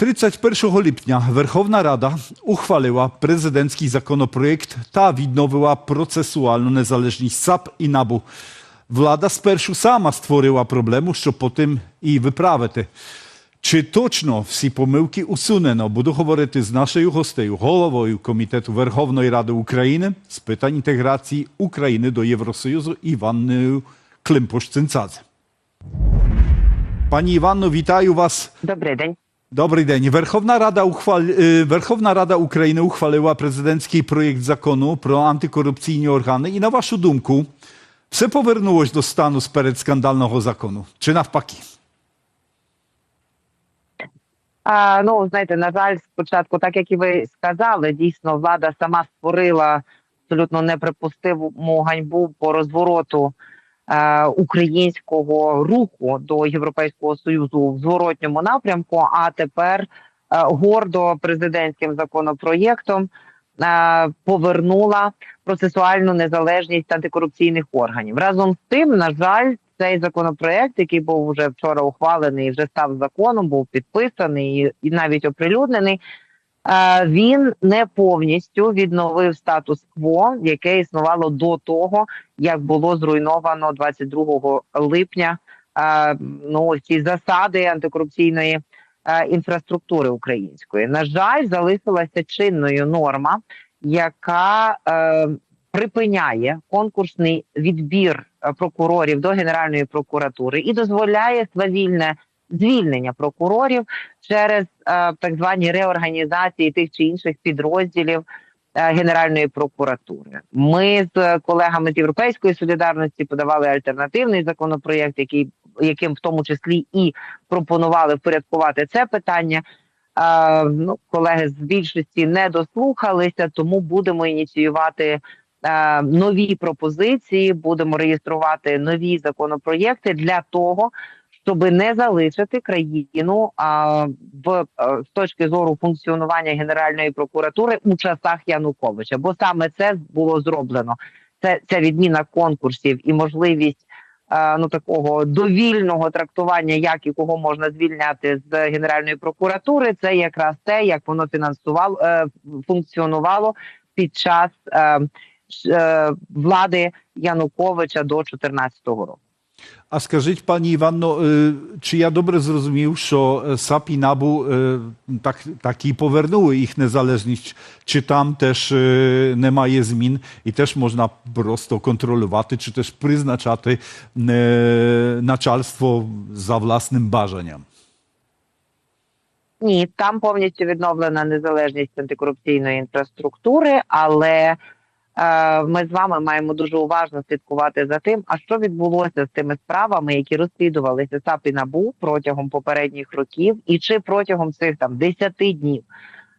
31 lipnia Верховна Рада ухвалила президентський законопроект та відновила процесуальну незалежність САП і НАБУ. Влада спершу сама створила проблему, щоб потім і виправити. Чи точно всі помилки усунено? Буду говорити з нашою гостею, головою Комітету Верховної Ради України з питань інтеграції України до Євросоюзу Іванною Климпуш-Цинцадзе. Пані Іванно, вітаю вас. Добрий день. Добрий день. Верховна Рада, е, Верховна Рада України ухвалила президентський проєкт закону про антикорупційні органи. І на вашу думку, все повернулось до стану сперед скандального закону? Чи навпаки? А, ну, знаєте, на жаль, спочатку, так як і ви сказали, дійсно влада сама створила абсолютно неприпустиму ганьбу по розвороту українського руху до Європейського союзу в зворотньому напрямку. А тепер е, гордо президентським законопроєктом е, повернула процесуальну незалежність антикорупційних органів. Разом з тим, на жаль, цей законопроект, який був вже вчора ухвалений, вже став законом, був підписаний і навіть оприлюднений. Е, Він не повністю відновив статус-кво, яке існувало до того, як було зруйновано 22 липня. е, Ну, ці засади антикорупційної е, інфраструктури української. На жаль, залишилася чинною норма, яка припиняє конкурсний відбір прокурорів до Генеральної прокуратури і дозволяє свавільне звільнення прокурорів через е, так звані реорганізації тих чи інших підрозділів е, Генеральної прокуратури. Ми з колегами з Європейської солідарності подавали альтернативний законопроєкт, який яким в тому числі і пропонували впорядкувати це питання. Е, ну, колеги з більшості не дослухалися, тому будемо ініціювати е, нові пропозиції, будемо реєструвати нові законопроєкти для того, щоб не залишити країну а, в е, з точки зору функціонування Генеральної прокуратури у часах Януковича, бо саме це було зроблено. Це ця відміна конкурсів і можливість е, ну такого довільного трактування, як і кого можна звільняти з Генеральної прокуратури. Це якраз те, як воно фінансувало е, функціонувало під час е, е, влади Януковича до 2014 року. А скажіть, пані Іванно, е, чи я добре зрозумів, що е, САП і НАБУ е, так, так і повернули їх незалежність, чи там теж е, немає змін і теж можна просто контролювати, чи теж призначати е, начальство за власним бажанням? Ні, там повністю відновлена незалежність антикорупційної інфраструктури, але е, ми з вами маємо дуже уважно слідкувати за тим, а що відбулося з тими справами, які розслідувалися САП і НАБУ протягом попередніх років, і чи протягом цих там 10 днів,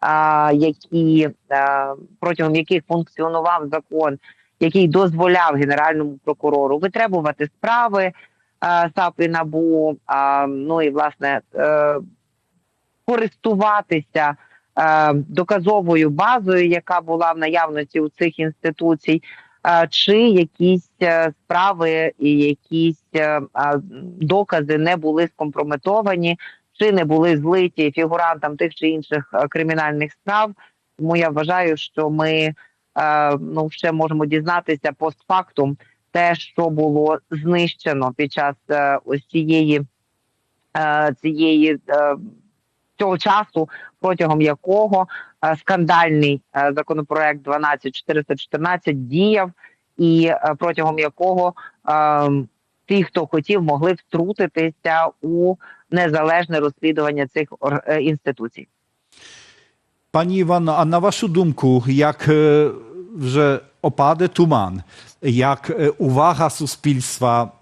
а, які е, протягом яких функціонував закон, який дозволяв генеральному прокурору витребувати справи е, САП і НАБУ, а, ну і власне. Е, користуватися е, доказовою базою, яка була в наявності у цих інституцій, е, чи якісь е, справи і якісь е, докази не були скомпрометовані, чи не були злиті фігурантам тих чи інших е, кримінальних справ. Тому я вважаю, що ми е, ну ще можемо дізнатися постфактум те, що було знищено під час е, ось цієї е, цієї е, цього часу, протягом якого е, скандальний е, законопроект 12414 діяв, і е, протягом якого е, ті, хто хотів, могли втрутитися у незалежне розслідування цих інституцій. Пані Івано, а на вашу думку, як вже опаде туман, як увага суспільства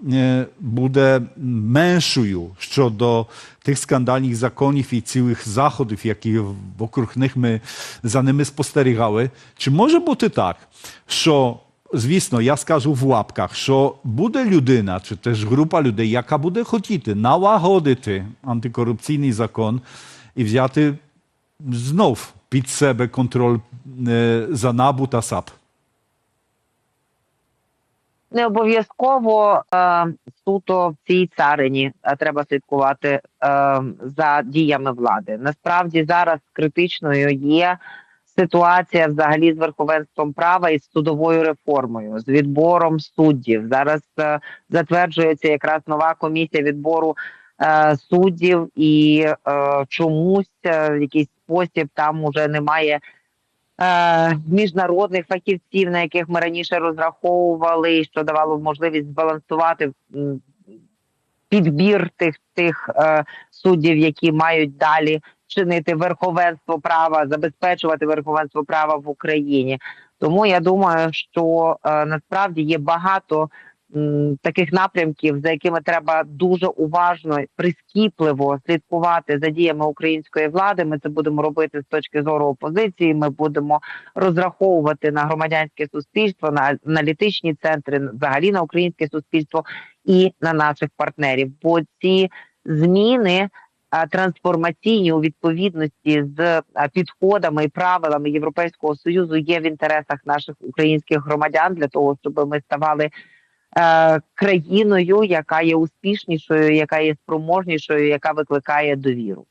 буде меншою щодо тих скандальних законів і цілих заходів, які вокруг них ми за ними спостерігали, чи може бути так, що Звісно, я скажу в лапках, що буде людина, чи теж група людей, яка буде хотіти налагодити антикорупційний закон і взяти знов під себе контроль за НАБУ та САП. Не обов'язково е, суто в цій царині е, треба слідкувати е, за діями влади. Насправді зараз критичною є ситуація взагалі з верховенством права і з судовою реформою, з відбором суддів. Зараз е, затверджується якраз нова комісія відбору е, суддів, і е, чомусь е, в якийсь спосіб там уже немає. Е, Міжнародних фахівців, на яких ми раніше розраховували, що давало можливість збалансувати підбір тих тих е, суддів, які мають далі чинити верховенство права, забезпечувати верховенство права в Україні. Тому я думаю, що е, насправді є багато таких напрямків, за якими треба дуже уважно, прискіпливо слідкувати за діями української влади. Ми це будемо робити з точки зору опозиції. Ми будемо розраховувати на громадянське суспільство, на аналітичні центри, взагалі на українське суспільство і на наших партнерів. Бо ці зміни трансформаційні у відповідності з підходами і правилами Європейського союзу є в інтересах наших українських громадян для того, щоб ми ставали е, країною, яка є успішнішою, яка є спроможнішою, яка викликає довіру.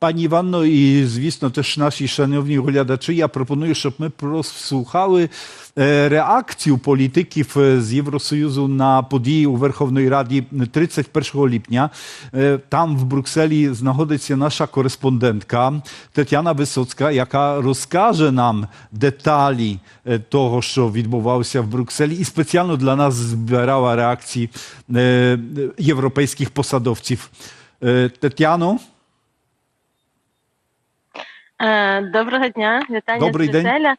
Пані Іванно, і звісно, теж наші шановні глядачі, я пропоную, щоб ми прослухали е, реакцію політиків е, з Євросоюзу на події у Верховній Раді 31 липня. Е, Там в Брюкселі знаходиться наша кореспондентка Тетяна Висоцька, яка розкаже нам деталі е, того, що відбувалося в Брюкселі, і спеціально для нас збирала реакції е, європейських посадовців. Е, Тетяно? Е, Доброго дня, вітання Добрий з день. Брюсселя.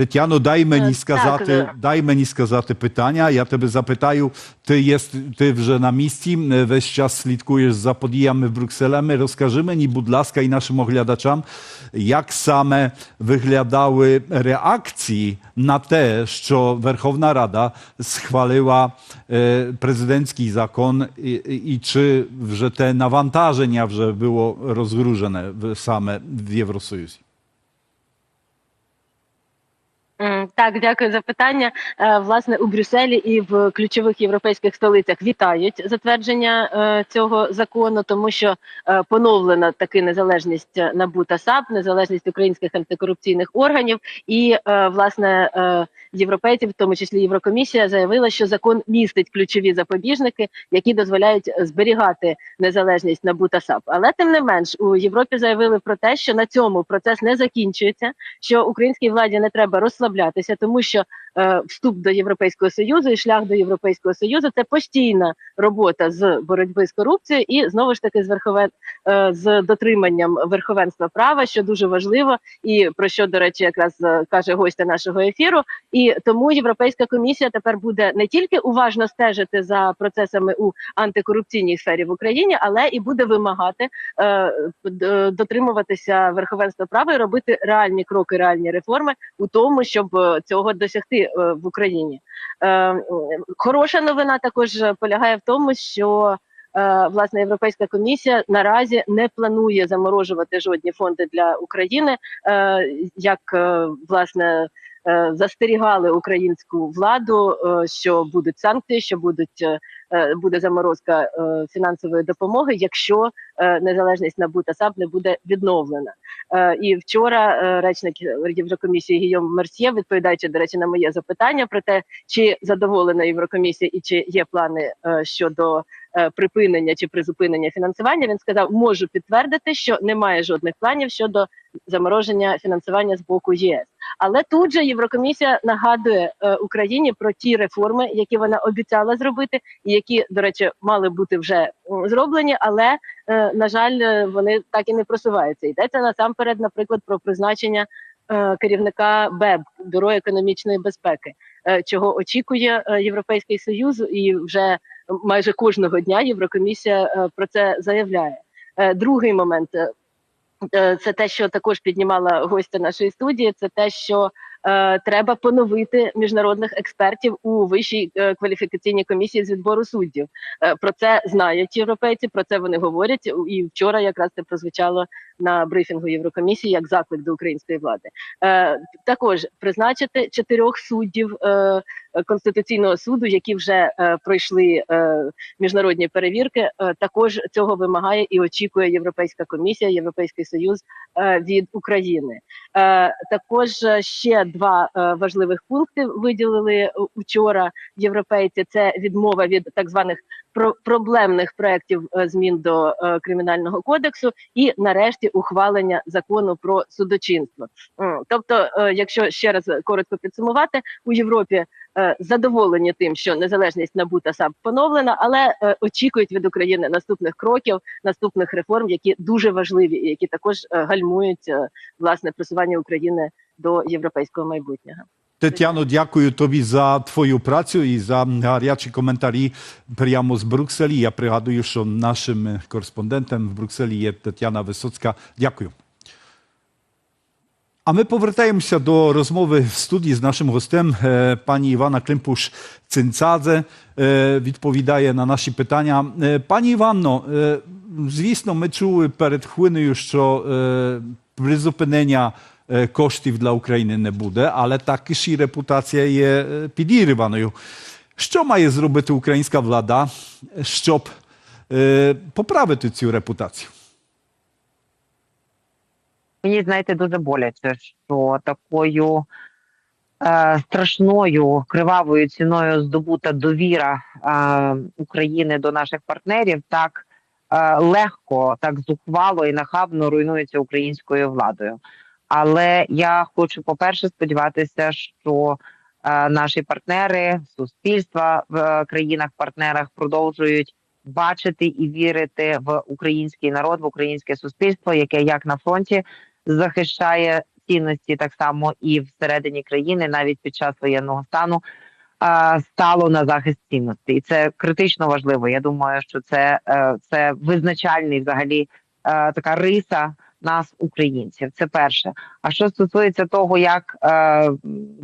Е, Тетяно, дай мені Е, сказати, так, е. дай мені сказати питання. Я тебе запитаю. Ти є ти вже на місці, е, весь час слідкуєш за подіями в Брюкселі. Розкажи мені, будь ласка, і нашим оглядачам, як саме виглядаły реакції на те, що Верховна Рада схвалила е, президентський закон, і, і, і чи вже те навантаження вже було розгружене в, саме в Євросоюзі? м, Так, дякую за питання. Е, Власне, у Брюсселі і в ключових європейських столицях вітають затвердження е, цього закону, тому що е, поновлена таки незалежність НАБУ та САП, незалежність українських антикорупційних органів, і власне європейці, в тому числі Єврокомісія, заявила, що закон містить ключові запобіжники, які дозволяють зберігати незалежність НАБУ та САП. Але тим не менш у Європі заявили про те, що на цьому процес не закінчується, що українській владі не треба розслаблятися, тому що вступ до Європейського союзу і шлях до Європейського союзу це постійна робота з боротьби з корупцією і знову ж таки з верховен е, з дотриманням верховенства права, що дуже важливо, і про що до речі, якраз е, каже гостя нашого ефіру. І тому Європейська комісія тепер буде не тільки уважно стежити за процесами у антикорупційній сфері в Україні, але і буде вимагати е, дотримуватися верховенства права і робити реальні кроки, реальні реформи у тому, щоб е, цього досягти е, в Україні. Е, Хороша новина також полягає в тому, що е, власне Європейська комісія наразі не планує заморожувати жодні фонди для України, е, як е, власне. е, Застерігали українську владу, е, що будуть санкції, що будуть е, е, буде заморозка е, фінансової допомоги, якщо е, незалежність НАБУ та САП не буде відновлена. Е, І вчора е, речник Єврокомісії Гійом Мерсьє, відповідаючи до речі на моє запитання про те, чи задоволена Єврокомісія і чи є плани е, щодо е, припинення чи призупинення фінансування, він сказав: можу підтвердити, що немає жодних планів щодо замороження фінансування з боку ЄС. Але тут же Єврокомісія нагадує е, Україні про ті реформи, які вона обіцяла зробити, і які, до речі, мали бути вже зроблені, але е, на жаль, е, вони так і не просуваються. Йдеться насамперед, наприклад, про призначення е, керівника БЕБ Бюро економічної безпеки, е, чого очікує Європейський Союз, і вже майже кожного дня Єврокомісія про це заявляє. Другий момент. Е, Це те, що також піднімала гостя нашої студії. Це те, що е, треба поновити міжнародних експертів у вищій е, кваліфікаційній комісії з відбору суддів. Е, про це знають європейці, про це вони говорять. І вчора якраз це прозвучало на брифінгу Єврокомісії як заклик до української влади. Е, також призначити чотирьох суддів е, конституційного суду, які вже е, пройшли е, міжнародні перевірки, е, також цього вимагає і очікує Європейська комісія, Європейський Союз від України. Також ще два важливих пункти виділили учора європейці. Це відмова від так званих проблемних проєктів е, змін до е, кримінального кодексу, і нарешті ухвалення закону про судочинство. Тобто, е, якщо ще раз коротко підсумувати, у Європі задоволені тим, що незалежність НАБУ та САП поновлена, але очікують від України наступних кроків, наступних реформ, які дуже важливі і які також гальмують власне просування України до європейського майбутнього. Тетяно, дякую тобі за твою працю і за гарячі коментарі прямо з Брюкселі. Я пригадую, що нашим кореспондентом в Брюкселі є Тетяна Висоцька. Дякую. А ми повертаємося до розмови в студії з нашим гостем. Е, Пані Івана Климпуш-Цинцадзе е, відповідає на наші питання. Е, Пані Іванно, е, звісно, ми чули перед хвилиною, що е, призупинення е, коштів для України не буде, але також і репутація є підірваною. Що має зробити українська влада, щоб е, поправити цю репутацію? Мені знаєте дуже боляче, що такою е, страшною кривавою ціною здобута довіра е, України до наших партнерів так е, легко, так зухвало і нахабно руйнується українською владою. Але я хочу, по-перше, сподіватися, що е, наші партнери, суспільства в е, країнах-партнерах продовжують бачити і вірити в український народ, в українське суспільство, яке як на фронті захищає цінності так само і всередині країни, навіть під час воєнного стану, а, стало на захист цінностей. І це критично важливо. Я думаю, що це, е, це визначальний взагалі е, така риса нас, українців. Це перше. А що стосується того, як е,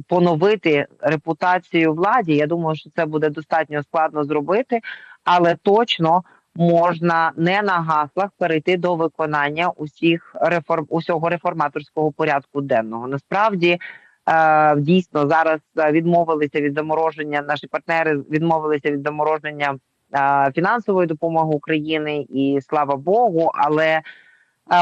поновити репутацію владі, я думаю, що це буде достатньо складно зробити, але точно можна не на гаслах перейти до виконання усіх реформ усього реформаторського порядку денного. Насправді е, дійсно зараз відмовилися від замороження. Наші партнери відмовилися від замороження е, фінансової допомоги України, і слава Богу, але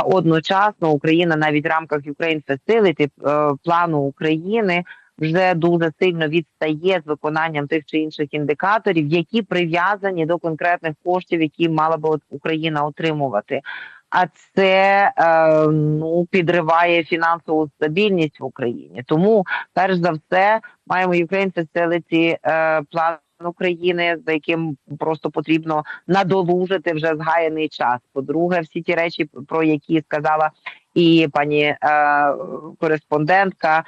одночасно Україна навіть в рамках Ukraine Facility е, плану України вже дуже сильно відстає з виконанням тих чи інших індикаторів, які прив'язані до конкретних коштів, які мала би Україна отримувати. А це е, ну підриває фінансову стабільність в Україні. Тому, перш за все, маємо Ukraine Facility е, план України, за яким просто потрібно надолужити вже згаяний час. По-друге, всі ті речі, про які сказала і пані е, кореспондентка,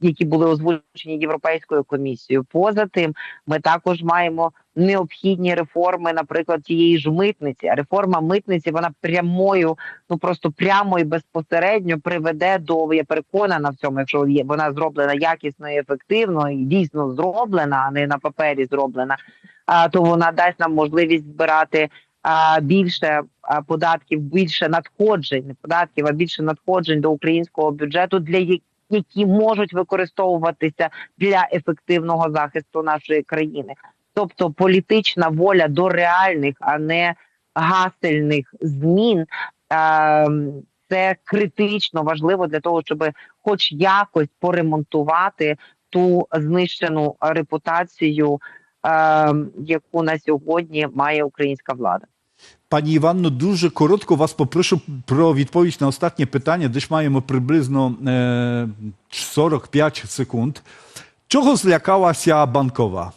які були озвучені Європейською комісією. Поза тим, ми також маємо необхідні реформи, наприклад, тієї ж митниці. Реформа митниці вона прямою, ну просто прямо і безпосередньо приведе до я переконана в цьому, якщо вона зроблена якісно і ефективно, і дійсно зроблена, а не на папері зроблена. А то вона дасть нам можливість збирати. Більше податків, більше надходжень, податків, а більше надходжень до українського бюджету, для які можуть використовуватися для ефективного захисту нашої країни. Тобто політична воля до реальних, а не гасельних змін. ем, Це критично важливо для того, щоб хоч якось поремонтувати ту знищену репутацію, ем, яку на сьогодні має українська влада. Пані Іванно, дуже коротко вас попрошу про відповідь на останнє питання, де ж маємо приблизно е, 45 секунд. Чого злякалася банкова?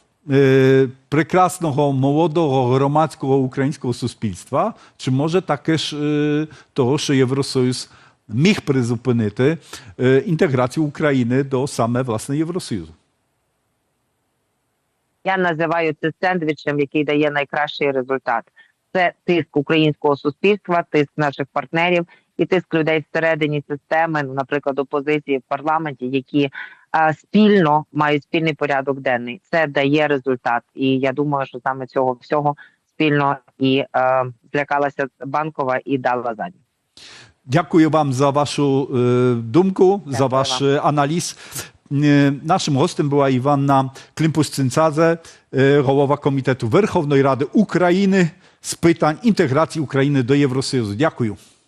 Прекрасного молодого громадського українського суспільства, чи може також е, того, що Євросоюз міг призупинити інтеграцію України до саме власне Євросоюзу? Я називаю це сендвічем, який дає найкращий результат. Це тиск українського суспільства, тиск наших партнерів і тиск людей всередині системи, ну, наприклад, опозиції в парламенті, які а, спільно мають спільний порядок денний. Це дає результат. І я думаю, що саме цього всього спільно і е, злякалася банкова і дала задню. Дякую вам за вашу е, думку, за ваш е, аналіз. Naszym hostem była Iwanna Klimpus-Cyncadze, голова Комітету Верховної Ради України з питань інтеграції України до Євросоюзу. Дякую.